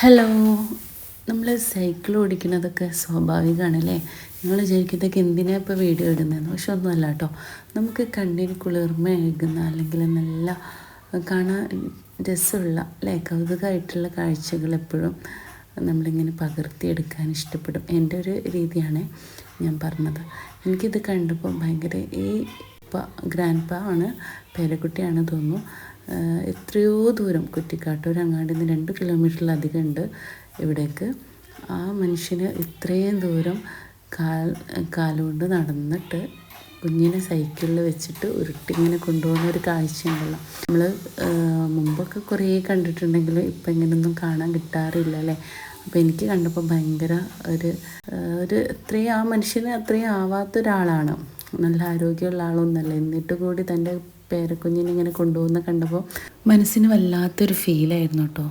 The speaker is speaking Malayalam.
ഹലോ നമ്മൾ സൈക്കിൾ ഓടിക്കുന്നതൊക്കെ സ്വാഭാവികമാണല്ലേ നിങ്ങൾ വിചാരിക്കുന്നതൊക്കെ എന്തിനാണ് ഇപ്പോൾ വീഡിയോ ഇടുന്നതെന്ന്? പക്ഷെ ഒന്നുമല്ല കേട്ടോ നമുക്ക് കണ്ണിന് കുളിർമയേകുന്ന അല്ലെങ്കിൽ നല്ല കാണാൻ രസമുള്ള അല്ലേ? കൗതുകമായിട്ടുള്ള കാഴ്ചകൾ എപ്പോഴും നമ്മളിങ്ങനെ പകർത്തിയെടുക്കാൻ ഇഷ്ടപ്പെടും. എന്റെ ഒരു രീതിയാണ് ഞാൻ പറഞ്ഞത്. എനിക്കിത് കണ്ടപ്പോൾ ഭയങ്കര ഈ ഗ്രാൻഡ് പാ ആണ് പേരക്കുട്ടിയാണ് തോന്നുന്നു. എത്രയോ ദൂരം കുറ്റിക്കാട്ടൂർ ഒരു നിന്ന് രണ്ട് കിലോമീറ്ററിലധികം ഉണ്ട് ഇവിടേക്ക്. ആ മനുഷ്യന് ഇത്രയും ദൂരം കാൽ കാലുകൊണ്ട് നടന്നിട്ട് കുഞ്ഞിനെ സൈക്കിളിൽ വെച്ചിട്ട് ഉരുട്ടിങ്ങനെ കൊണ്ടുപോകുന്ന ഒരു കാഴ്ചയുണ്ടല്ലോ. നമ്മൾ മുമ്പൊക്കെ കുറേ കണ്ടിട്ടുണ്ടെങ്കിലും ഇപ്പം ഇങ്ങനെയൊന്നും കാണാൻ കിട്ടാറില്ല അല്ലേ? അപ്പോൾ എനിക്ക് കണ്ടപ്പോൾ ഭയങ്കര ഒരു ഒരു അത്രയും ആ മനുഷ്യന് അത്രയും ആവാത്ത ഒരാളാണ് നല്ല ആരോഗ്യമുള്ള ആളൊന്നുമല്ല. എന്നിട്ട് കൂടി തന്റെ പേരക്കുഞ്ഞിനെ ഇങ്ങനെ കൊണ്ടുപോകുന്ന കണ്ടപ്പോൾ മനസ്സിന് വല്ലാത്തൊരു ഫീലായിരുന്നു കേട്ടോ.